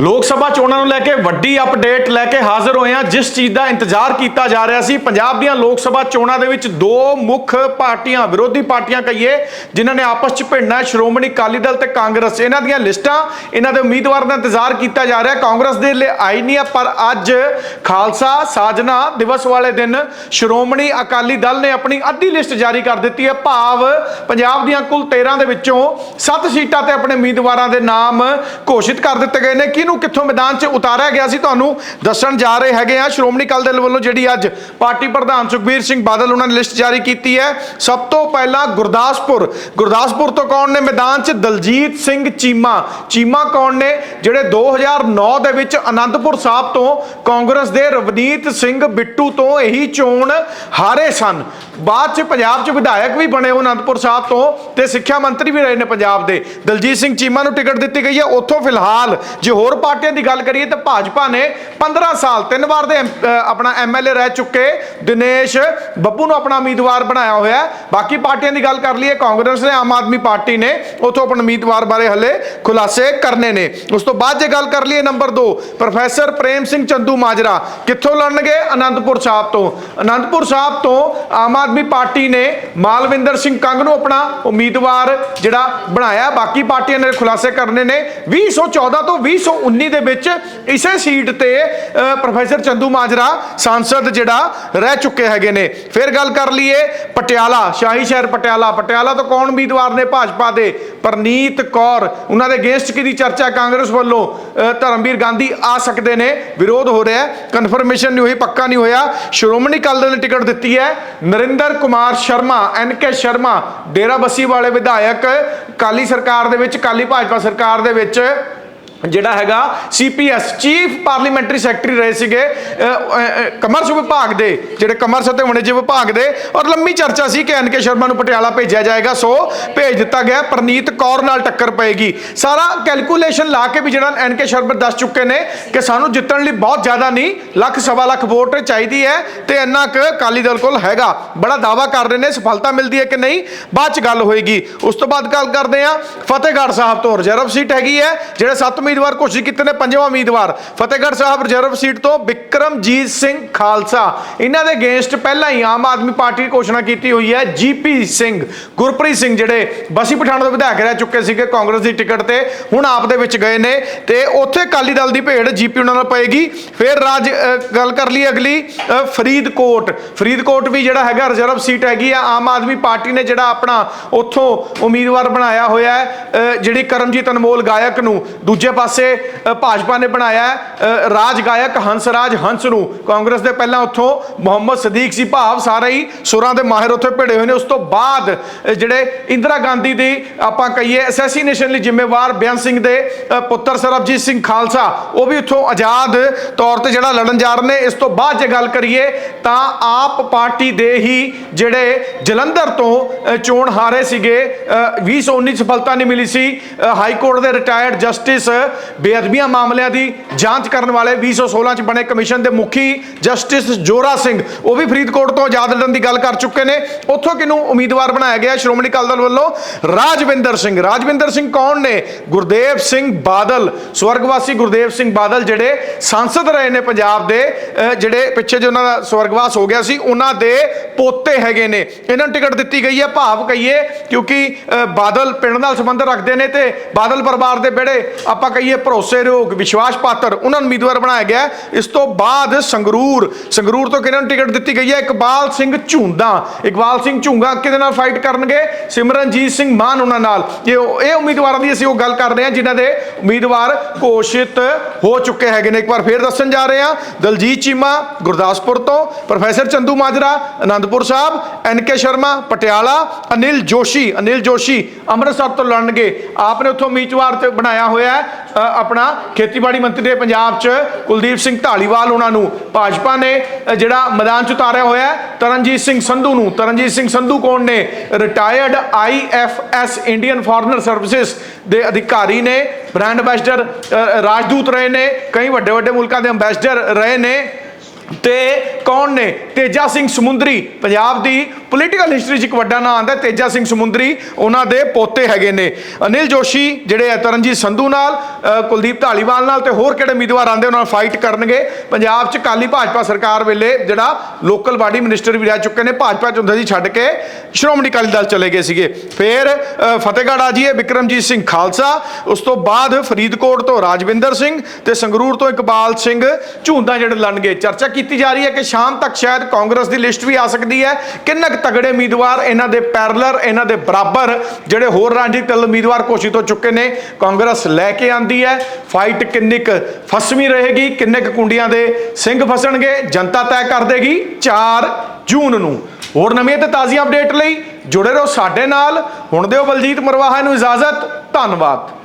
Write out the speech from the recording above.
ਲੋਕ ਸਭਾ ਚੋਣਾਂ ਨੂੰ ਲੈ ਕੇ ਵੱਡੀ ਅਪਡੇਟ ਲੈ ਕੇ ਹਾਜ਼ਰ ਹੋਏ ਹਾਂ। ਜਿਸ ਚੀਜ਼ ਦਾ ਇੰਤਜ਼ਾਰ ਕੀਤਾ ਜਾ ਰਿਹਾ ਸੀ, ਪੰਜਾਬ ਦੀਆਂ ਲੋਕ ਸਭਾ ਚੋਣਾਂ ਦੇ ਵਿੱਚ ਦੋ ਮੁੱਖ ਪਾਰਟੀਆਂ, ਵਿਰੋਧੀ ਪਾਰਟੀਆਂ ਕਹੀਏ, ਜਿਨ੍ਹਾਂ ਨੇ ਆਪਸ 'ਚ ਭਿੜਨਾ ਸ਼੍ਰੋਮਣੀ ਅਕਾਲੀ ਦਲ ਤੇ ਕਾਂਗਰਸ। ਇਹਨਾਂ ਦੀਆਂ ਲਿਸਟਾਂ, ਇਹਨਾਂ ਦੇ ਉਮੀਦਵਾਰ ਦਾ ਇੰਤਜ਼ਾਰ ਕੀਤਾ ਜਾ ਰਿਹਾ ਕਾਂਗਰਸ ਦੇ ਲਈ ਆਈ ਨਹੀਂ ਹੈ, ਪਰ ਅੱਜ ਖਾਲਸਾ ਸਾਜਨਾ ਦਿਵਸ ਵਾਲੇ ਦਿਨ ਸ਼੍ਰੋਮਣੀ ਅਕਾਲੀ ਦਲ ਨੇ ਆਪਣੀ ਅੱਧੀ ਲਿਸਟ ਜਾਰੀ ਕਰ ਦਿੱਤੀ ਹੈ। ਭਾਵ ਪੰਜਾਬ ਦੀਆਂ ਕੁੱਲ 13 ਦੇ ਵਿੱਚੋਂ 7 ਸੀਟਾਂ ਤੇ ਆਪਣੇ ਉਮੀਦਵਾਰਾਂ ਦੇ ਨਾਮ ਘੋਸ਼ਿਤ ਕਰ ਦਿੱਤੇ ਗਏ ਨੇ। ਕਿ ਕਿਹਨੂੰ ਕਿੱਥੋਂ ਮੈਦਾਨ 'ਚ ਉਤਾਰਿਆ ਗਿਆ ਸੀ ਤੁਹਾਨੂੰ ਦੱਸਣ ਜਾ ਰਹੇ ਹੈਗੇ ਆ। ਸ਼੍ਰੋਮਣੀ ਅਕਾਲੀ ਦਲ ਵੱਲੋਂ ਜਿਹੜੀ ਅੱਜ ਪਾਰਟੀ ਪ੍ਰਧਾਨ ਸੁਖਬੀਰ ਸਿੰਘ ਬਾਦਲ ਉਹਨਾਂ ਨੇ ਲਿਸਟ ਜਾਰੀ ਕੀਤੀ ਹੈ। ਸਭ ਤੋਂ ਪਹਿਲਾਂ ਗੁਰਦਾਸਪੁਰ। ਗੁਰਦਾਸਪੁਰ ਤੋਂ ਕੌਣ ਨੇ? ਮੈਦਾਨ 'ਚ ਦਲਜੀਤ ਸਿੰਘ ਚੀਮਾ। ਚੀਮਾ ਕੌਣ ਨੇ? ਜਿਹੜੇ 2009 ਦੇ ਵਿੱਚ ਅਨੰਦਪੁਰ ਸਾਹਿਬ ਤੋਂ ਕਾਂਗਰਸ ਦੇ ਰਵਨੀਤ ਸਿੰਘ ਬਿੱਟੂ ਤੋਂ ਇਹੀ ਚੋਣ ਹਾਰੇ ਸਨ। ਬਾਅਦ 'ਚ ਪੰਜਾਬ 'ਚ ਵਿਧਾਇਕ ਵੀ ਬਣੇ ਉਹ ਅਨੰਦਪੁਰ ਸਾਹਿਬ ਤੋਂ ਤੇ ਸਿੱਖਿਆ ਮੰਤਰੀ ਵੀ ਰਹੇ ਨੇ ਪੰਜਾਬ ਦੇ। ਦਲਜੀਤ ਸਿੰਘ ਚੀਮਾ ਨੂੰ ਟਿਕਟ ਦਿੱਤੀ ਗਈ ਹੈ। ਉੱਥੋਂ ਫਿਲਹਾਲ ਜੇ ਹੋਰ ਪਾਰਟੀਆਂ ਦੀ ਗੱਲ ਕਰੀਏ ਤਾਂ ਭਾਜਪਾ ਨੇ 15 ਸਾਲ ਤਿੰਨ ਵਾਰ ਦੇ ਐਮ- ਅ, ਆਪਣਾ ਐਮਐਲਏ ਰਹਿ ਚੁੱਕੇ। ਦਿਨੇਸ਼ ਬੱਬੂ ਨੂੰ ਆਪਣਾ ਉਮੀਦਵਾਰ ਬਣਾਇਆ ਹੋਇਆ ਬਾਕੀ ਪਾਰਟੀਆਂ ਦੀ ਗੱਲ ਕਰ ਲਈਏ ਕਾਂਗਰਸ ਨੇ ਆਮ ਆਦਮੀ ਪਾਰਟੀ ਨੇ ਉੱਥੋਂ ਆਪਣੇ ਉਮੀਦਵਾਰ ਬਾਰੇ ਹਲੇ ਖੁਲਾਸੇ ਕਰਨੇ ਨੇ। ਉਸ ਤੋਂ ਬਾਅਦ ਜੇ ਗੱਲ ਕਰ ਲਈਏ ਨੰਬਰ 2 ਪ੍ਰੋਫੈਸਰ ਪ੍ਰੇਮ ਸਿੰਘ ਚੰਦੂ ਮਾਜਰਾ ਕਿੱਥੋਂ ਲੜਨਗੇ? ਆਨੰਦਪੁਰ ਸਾਹਿਬ ਤੋਂ। ਆਨੰਦਪੁਰ ਸਾਹਿਬ ਤੋਂ ਆਮ ਆਦਮੀ ਪਾਰਟੀ ਨੇ ਮਾਲਵਿੰਦਰ ਸਿੰਘ ਕੰਗ ਨੂੰ ਆਪਣਾ ਉਮੀਦਵਾਰ ਜਿਹੜਾ ਬਣਾਇਆ। ਬਾਕੀ ਪਾਰਟੀਆਂ ਨੇ ਖੁਲਾਸੇ ਕਰਨੇ ਨੇ। 2014 ਤੋਂ 2019 ਦੇ ਵਿੱਚ ਇਸੇ ਸੀਟ ਤੇ ਅ, ਪ੍ਰੋਫੈਸਰ ਚੰਦੂ ਮਾਜਰਾ ਸੰਸਦ ਜਿਹੜਾ ਰਹਿ ਚੁੱਕੇ ਹੈਗੇ ਨੇ। ਫਿਰ ਗੱਲ ਕਰ ਲਈਏ ਪਟਿਆਲਾ ਸ਼ਾਹੀ ਸ਼ਹਿਰ ਪਟਿਆਲਾ। ਪਟਿਆਲਾ ਤੋਂ ਕੌਣ ਉਮੀਦਵਾਰ ਨੇ ਭਾਜਪਾ ਦੇ? ਪਰਨੀਤ ਕੌਰ। ਉਹਨਾਂ ਦੇ ਅਗੇਂਸਟ ਕਿਹਦੀ ਚਰਚਾ ਕਾਂਗਰਸ ਵੱਲੋਂ? ਧਰਮਵੀਰ ਗਾਂਧੀ ਆ ਸਕਦੇ ਨੇ। ਵਿਰੋਧ ਹੋ ਰਿਹਾ ਕਨਫਰਮੇਸ਼ਨ ਨਹੀਂ ਹੋਈ, ਪੱਕਾ ਨਹੀਂ ਹੋਇਆ। ਸ਼੍ਰੋਮਣੀ ਅਕਾਲੀ ਦਲ ਨੇ ਟਿਕਟ ਦਿੱਤੀ ਹੈ। ਨਰਿੰਦਰ ਕੁਮਾਰ ਸ਼ਰਮਾ, ਐਨ ਕੇ ਸ਼ਰਮਾ, ਡੇਰਾਬੱਸੀ ਵਾਲੇ ਵਿਧਾਇਕ ਕਾਲੀ ਸਰਕਾਰ ਦੇ ਵਿੱਚ ਕਾਲੀ ਭਾਜਪਾ ਸਰਕਾਰ ਦੇ ਵਿੱਚ ਜਿਹੜਾ ਹੈਗਾ ਸੀਪੀਐਸ ਚੀਫ ਪਾਰਲੀਮੈਂਟਰੀ ਸੈਕਟਰੀ ਰਹੇ ਸੀਗੇ ਕਮਰਸ ਵਿਭਾਗ ਦੇ, ਜਿਹੜੇ ਕਮਰਸ ਅਤੇ ਵਾਣਿਜ ਵਿਭਾਗ ਦੇ, ਔਰ ਲੰਮੀ ਚਰਚਾ ਸੀ ਕਿ ਐਨਕੇ ਸ਼ਰਮਾ ਨੂੰ ਪਟਿਆਲਾ ਭੇਜਿਆ ਜਾਏਗਾ, ਸੋ ਭੇਜ ਦਿੱਤਾ ਗਿਆ, ਪ੍ਰਨੀਤ ਕੌਰ ਨਾਲ ਟੱਕਰ ਪਏਗੀ। ਸਾਰਾ ਕੈਲਕੂਲੇਸ਼ਨ ਲਾ ਕੇ ਵੀ ਜਿਹੜਾ ਐਨਕੇ ਸ਼ਰਮਾ ਦੱਸ ਚੁੱਕੇ ਨੇ ਕਿ ਸਾਨੂੰ ਜਿੱਤਣ ਲਈ ਬਹੁਤ ਜ਼ਿਆਦਾ ਨਹੀਂ, ਲੱਖ, ਸਵਾ ਲੱਖ ਵੋਟ ਚਾਹੀਦੀ ਹੈ ਤੇ ਇੰਨਾ ਕੁ ਅਕਾਲੀ ਦਲ ਕੋਲ ਹੈਗਾ। ਬੜਾ ਦਾਵਾ ਕਰ ਰਹੇ ਨੇ, ਸਫਲਤਾ ਮਿਲਦੀ ਹੈ ਕਿ ਨਹੀਂ, ਬਾਅਦ ਚ ਗੱਲ ਹੋਏਗੀ। ਉਸ ਤੋਂ ਬਾਅਦ ਗੱਲ ਕਰਦੇ ਆ ਫਤਿਹਗੜ੍ਹ ਸਾਹਿਬ ਤੋਂ ਰਿਜ਼ਰਵ ਸੀਟ ਹੈਗੀ ਹੈ, ਜਿਹੜੇ ਸੱਤ ਉਮੀਦਵਾਰ ਘੋਸ਼ਿਤ ਕੀਤੇ ਨੇ ਪੰਜਵਾਂ ਉਮੀਦਵਾਰ। ਫਤਿਹਗੜ੍ਹ ਸਾਹਿਬ ਰਿਜ਼ਰਵ ਸੀਟ ਤੋਂ ਵਿਕਰਮਜੀਤ ਸਿੰਘ ਖਾਲਸਾ। ਇਹਨਾਂ ਦੇ ਅਗੇਂਸਟ ਪਹਿਲਾਂ ਹੀ ਆਮ ਆਦਮੀ ਪਾਰਟੀ ਘੋਸ਼ਣਾ ਕੀਤੀ ਹੋਈ ਹੈ। ਜੀਪੀ ਸਿੰਘ, ਗੁਰਪ੍ਰੀਤ ਸਿੰਘ ਜਿਹੜੇ ਬਸੀ ਪਠਾਣ ਦੇ ਵਿਧਾਇਕ ਰਹਿ ਚੁੱਕੇ ਸੀਗੇ ਕਾਂਗਰਸ ਦੀ ਟਿਕਟ ਤੇ, ਹੁਣ ਆਪ ਦੇ ਵਿੱਚ ਗਏ ਨੇ ਤੇ ਉੱਥੇ ਅਕਾਲੀ ਦਲ ਦੀ ਭੇਡ ਜੀਪੀ ਉਹਨਾਂ ਨਾਲ ਪਏਗੀ। ਫਿਰ ਰਾਜ ਗੱਲ ਕਰ ਲਈ ਅਗਲੀ ਫਰੀਦਕੋਟ। ਫਰੀਦਕੋਟ ਵੀ ਜਿਹੜਾ ਹੈਗਾ ਰਿਜ਼ਰਵ ਸੀਟ ਹੈਗੀ ਆ। ਆਮ ਆਦਮੀ ਪਾਰਟੀ ਨੇ ਜਿਹੜਾ ਆਪਣਾ ਉੱਥੋਂ ਉਮੀਦਵਾਰ ਬਣਾਇਆ ਹੋਇਆ ਹੈ ਜਿਹੜੀ ਕਰਮਜੀਤ ਅਨਮੋਲ ਗਾਇਕ ਨੂੰ। ਦੂਜੇ ਪਾਸੇ ਭਾਜਪਾ ਨੇ ਬਣਾਇਆ ਰਾਜ ਗਾਇਕ ਹੰਸਰਾਜ ਹੰਸ ਨੂੰ। ਕਾਂਗਰਸ ਦੇ ਪਹਿਲਾਂ ਉੱਥੋਂ ਮੁਹੰਮਦ ਸਦੀਕ ਸੀ ਭਾਵ ਸਾਰੇ ਹੀ ਸੁਰਾਂ ਦੇ ਮਾਹਿਰ ਉੱਥੇ ਭਿੜੇ ਹੋਏ ਨੇ। ਉਸ ਤੋਂ ਬਾਅਦ ਜਿਹੜੇ ਇੰਦਰਾ ਗਾਂਧੀ ਦੀ ਆਪਾਂ ਕਹੀਏ ਅਸੈਸੀਨੇਸ਼ਨ ਲਈ ਜ਼ਿੰਮੇਵਾਰ ਬਿਆਨ ਸਿੰਘ ਦੇ ਪੁੱਤਰ ਸਰਬਜੀਤ ਸਿੰਘ ਖਾਲਸਾ ਉਹ ਵੀ ਉੱਥੋਂ ਆਜ਼ਾਦ ਤੌਰ ਤੇ ਜਿਹੜਾ ਲੜਨ ਜਾ ਰਹੇ ਨੇ। ਇਸ ਤੋਂ ਬਾਅਦ ਜੇ ਗੱਲ ਕਰੀਏ ਤਾਂ ਆਪ ਪਾਰਟੀ ਦੇ ਹੀ ਜਿਹੜੇ ਜਲੰਧਰ ਤੋਂ ਅ, ਚੋਣ ਹਾਰੇ ਸੀਗੇ ਅ, 2019 ਸਫਲਤਾ ਨਹੀਂ ਮਿਲੀ ਸੀ। ਹਾਈ ਕੋਰਟ ਦੇ ਰਿਟਾਇਰਡ ਜਸਟਿਸ ਬੇਅਦਬੀਆਂ ਮਾਮਲਿਆਂ ਦੀ ਜਾਂਚ ਕਰਨ ਵਾਲੇ 2016 ਚ ਬਣੇ ਕਮਿਸ਼ਨ ਦੇ ਮੁਖੀ ਜਸਟਿਸ ਜੋਰਾ ਸਿੰਘ, ਉਹ ਵੀ ਫਰੀਦਕੋਟ ਤੋਂ ਆਜ਼ਾਦ ਲੜਨ ਦੀ ਗੱਲ ਕਰ ਚੁੱਕੇ ਨੇ। ਉੱਥੋਂ ਕਿਨੂੰ ਉਮੀਦਵਾਰ ਬਣਾਇਆ ਗਿਆ? ਸ਼੍ਰੋਮਣੀ ਅਕਾਲੀ ਦਲ ਵੱਲੋਂ ਰਾਜਵਿੰਦਰ ਸਿੰਘ। ਰਾਜਵਿੰਦਰ ਸਿੰਘ ਕੌਣ ਨੇ? ਗੁਰਦੇਵ ਸਿੰਘ ਬਾਦਲ। ਸਵਰਗਵਾਸੀ ਗੁਰਦੇਵ ਸਿੰਘ ਬਾਦਲ ਜਿਹੜੇ ਸੰਸਦ ਰਹੇ ਨੇ ਪੰਜਾਬ ਦੇ ਜਿਹੜੇ ਪਿੱਛੇ ਜੇ ਉਹਨਾਂ ਦਾ ਸਵਰਗਵਾਸ ਹੋ ਗਿਆ ਸੀ, ਉਹਨਾਂ ਦੇ ਪੋਤੇ ਹੈਗੇ ਨੇ। ਇਹਨਾਂ ਨੂੰ ਟਿਕਟ ਦਿੱਤੀ ਗਈ ਹੈ, ਭਾਵ ਕਹੀਏ, ਕਿਉਂਕਿ ਬਾਦਲ ਪਿੰਡ ਨਾਲ ਸੰਬੰਧ ਰੱਖਦੇ ਨੇ ਤੇ ਬਾਦਲ ਪਰਿਵਾਰ ਦੇ ਬੇੜੇ ਆਪਾਂ ਕਹੀਏ ਭਰੋਸੇਯੋਗ ਵਿਸ਼ਵਾਸ ਪਾਤਰ, ਉਹਨਾਂ ਨੂੰ ਉਮੀਦਵਾਰ ਬਣਾਇਆ ਗਿਆ। ਇਸ ਤੋਂ ਬਾਅਦ ਸੰਗਰੂਰ ਸੰਗਰੂਰ ਤੋਂ ਕਿਹਨਾਂ ਨੂੰ ਟਿਕਟ ਦਿੱਤੀ ਗਈ ਹੈ? ਇਕਬਾਲ ਸਿੰਘ ਝੁੰਦਾ। ਇਕਬਾਲ ਸਿੰਘ ਝੁੰਗਾ ਕਿਹਦੇ ਨਾਲ ਫਾਈਟ ਕਰਨਗੇ? ਸਿਮਰਨਜੀਤ ਸਿੰਘ ਮਾਨ ਉਹਨਾਂ ਨਾਲ। ਇਹ ਇਹ ਉਮੀਦਵਾਰਾਂ ਦੀ ਅਸੀਂ ਉਹ ਗੱਲ ਕਰ ਰਹੇ ਹਾਂ, ਜਿਨ੍ਹਾਂ ਦੇ ਉਮੀਦਵਾਰ ਘੋਸ਼ਿਤ ਹੋ ਚੁੱਕੇ ਹੈਗੇ ਨੇ। ਇੱਕ ਵਾਰ ਫੇਰ ਦੱਸਣ ਜਾ ਰਹੇ ਹਾਂ, ਦਲਜੀਤ ਚੀਮਾ ਗੁਰਦਾਸਪੁਰ ਤੋਂ, professor Chandu Majra Anandpur Sahib, N K Sharma, Patiala, Anil Joshi. Anil Joshi Amritsar ਤੋਂ ਲੜਨਗੇ। ਆਪ ਨੇ ਉੱਥੋਂ ਉਮੀਦਵਾਰ ਤੇ ਬਣਾਇਆ ਹੋਇਆ ਹੈ। ਆਪਣਾ ਖੇਤੀਬਾੜੀ ਮੰਤਰੀ ਦੇ ਪੰਜਾਬ 'ਚ ਕੁਲਦੀਪ ਸਿੰਘ ਢਾਲੀਵਾਲ ਉਹਨਾਂ ਨੂੰ ਭਾਜਪਾ ਨੇ ਜਿਹੜਾ ਮੈਦਾਨ 'ਚ ਉਤਾਰਿਆ ਹੋਇਆ ਤਰਨਜੀਤ ਸਿੰਘ ਸੰਧੂ ਨੂੰ। ਤਰਨਜੀਤ ਸਿੰਘ ਸੰਧੂ ਕੌਣ ਨੇ? Retired IFS Indian foreigner services ਦੇ ਅਧਿਕਾਰੀ ਨੇ ਬ੍ਰਾਂਡ ਐਂਬੈਸਡਰ ਰਾਜਦੂਤ ਰਹੇ ਨੇ, ਕਈ ਵੱਡੇ ਵੱਡੇ ਮੁਲਕਾਂ ਦੇ ਐਂਬੈਸਡਰ ਰਹੇ ਨੇ। ਤੇ ਕੌਣ ਨੇ? ਤੇਜਾ ਸਿੰਘ ਸਮੁੰਦਰੀ, ਪੰਜਾਬ ਦੀ ਪੋਲੀਟੀਕਲ ਹਿਸਟਰੀ 'ਚ ਇੱਕ ਵੱਡਾ ਨਾਂ ਆਂਦਾ ਤੇਜਾ ਸਿੰਘ ਸਮੁੰਦਰੀ, ਉਹਨਾਂ ਦੇ ਪੋਤੇ ਹੈਗੇ ਨੇ। ਅਨਿਲ ਜੋਸ਼ੀ, ਜਿਹੜੇ ਆ ਤਰਨਜੀਤ ਸੰਧੂ ਨਾਲ ਕੁਲਦੀਪ ਢਾਲੀਵਾਲ ਨਾਲ ਤੇ ਹੋਰ ਕਿਹੜੇ ਉਮੀਦਵਾਰ ਆਂਦੇ ਉਹਨਾਂ ਨਾਲ ਫਾਈਟ ਕਰਨਗੇ। ਪੰਜਾਬ 'ਚ ਕਾਲੀ ਭਾਜਪਾ ਸਰਕਾਰ ਵੇਲੇ ਜਿਹੜਾ ਲੋਕਲ ਬਾਡੀ ਮਿਨਿਸਟਰ ਵੀ ਰਹਿ ਚੁੱਕੇ ਨੇ, ਭਾਜਪਾ 'ਚ ਹੁੰਦੇ ਸੀ ਛੱਡ ਕੇ ਸ਼੍ਰੋਮਣੀ ਅਕਾਲੀ ਦਲ ਚਲੇ ਗਏ ਸੀਗੇ। ਫਿਰ ਫਤਿਹਗੜ੍ਹ ਆ ਜੀਏ ਵਿਕਰਮਜੀਤ ਸਿੰਘ ਖਾਲਸਾ, ਉਸ ਤੋਂ ਬਾਅਦ ਫਰੀਦਕੋਟ ਤੋਂ ਰਾਜਵਿੰਦਰ ਸਿੰਘ ਤੇ ਸੰਗਰੂਰ ਤੋਂ ਇਕਬਾਲ ਸਿੰਘ, ਝੂੰਦਾ ਜਿਹੜੇ ਲੜਨਗੇ। ਚਰਚਾ ਕੀਤੀ ਜਾ ਰਹੀ ਹੈ ਕਿ ਸ਼ਾਮ ਤੱਕ ਸ਼ਾਇਦ ਕਾਂਗਰਸ ਦੀ ਲਿਸਟ ਵੀ ਆ ਸਕਦੀ ਹੈ। ਕਿੰਨੇ ਤਗੜੇ ਉਮੀਦਵਾਰ ਇਹਨਾਂ ਦੇ ਪੈਰਲਰ, ਇਹਨਾਂ ਦੇ ਬਰਾਬਰ ਜਿਹੜੇ ਹੋਰ ਰਾਜਨੀਤਿਕ ਦਲ ਉਮੀਦਵਾਰ ਘੋਸ਼ਿਤ ਹੋ ਚੁੱਕੇ ਨੇ, ਕਾਂਗਰਸ ਲੈ ਕੇ ਆਂਦੀ ਹੈ। ਫਾਈਟ ਕਿੰਨੀ ਕੁ ਫਸਵੀਂ ਰਹੇਗੀ, ਕਿੰਨੇ ਕੁ ਕੁੰਡੀਆਂ ਦੇ ਸਿੰਘ ਫਸਣਗੇ, ਜਨਤਾ ਤੈਅ ਕਰ ਦੇਗੀ 4 ਜੂਨ ਨੂੰ। ਹੋਰ ਨਵੀਆਂ ਤੇ ਤਾਜ਼ੀਆਂ ਅਪਡੇਟ ਲਈ ਜੁੜੇ ਰਹੋ ਸਾਡੇ ਨਾਲ। ਹੁਣ ਦਿਓ ਬਲਜੀਤ ਮਰਵਾਹਾ ਨੂੰ ਇਜਾਜ਼ਤ, ਧੰਨਵਾਦ।